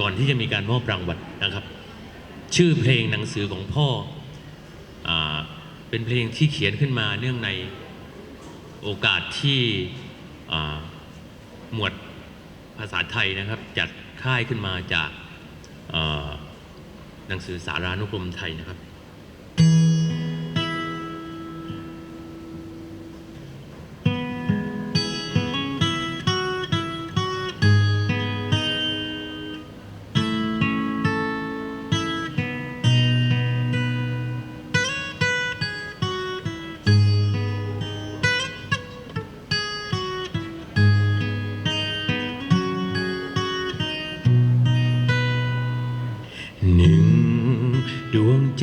ก่อนที่จะมีการมอบรางวัลนะครับ ชื่อเพลงหนังสือของพ่ออเป็นเพลงที่เขียนขึ้นมาเนื่องในโอกาสที่หมวดภาษาไทยนะครับ จัดค่ายขึ้นมาจากหนังสือสารานุกรมไทยนะครับ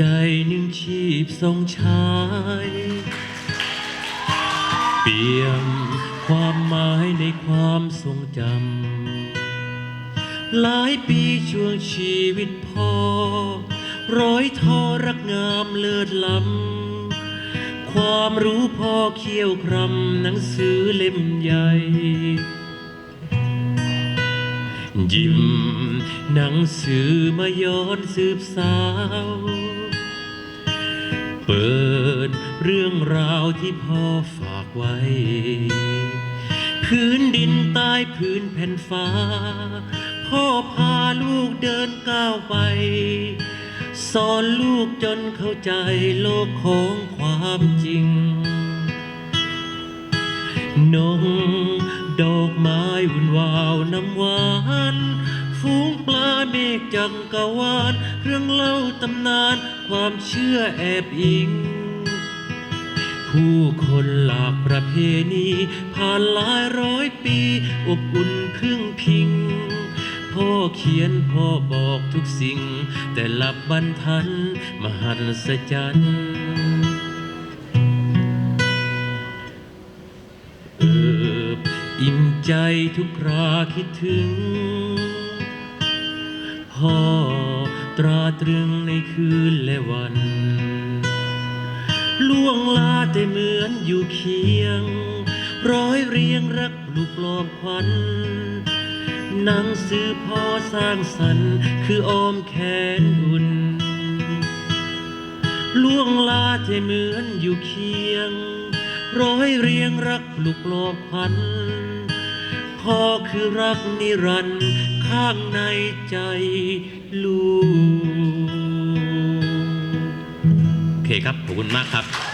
ใจหนึ่งชีพทรงชายเปี่ยมความหมายในความทรงจำหลายปีช่วงชีวิตพ่อ ร้อยทอรักงามเลิศล้ำความรู้พ่อเคี่ยวครำหนังสือเล่มใหญ่ยิมหนังสือมาย้อนสืบสาว เปิดเรื่องราวที่พ่อฝากไว้ พื้นดินใต้พื้นแผ่นฟ้า พ่อพาลูกเดินก้าวไป สอนลูกจนเข้าใจโลกของความจริง นงดอกไม้วุ่นวาวน้ำหวา งกวาน เรื่องเล่าตำนานความเชื่อแอบอิง ผู้คนหลากประเพณี ผ่านหลายร้อยปี อบอุ่นพึ่งพิง พ่อเขียนพ่อบอกทุกสิ่ง แต่ลับบรรทันมหัศจรรย์เอิบอิ่มใจทุกคราคิดถึง พ่อตราตรึงในคืนและวันล่วงลาแต่เหมือนอยู่เคียง ร้อยเรียงรักปลุกปลอบควันหนังสือพ่อสร้างสรรค์คืออ้อมแขนอุ่นล่วงลาแต่เหมือนอยู่เคียง ร้อยเรียงรักปลุกปลอบพันพ่อคือรักนิรันดร์ ข้างในใจลูกโอเคครับ ขอบคุณมากครับ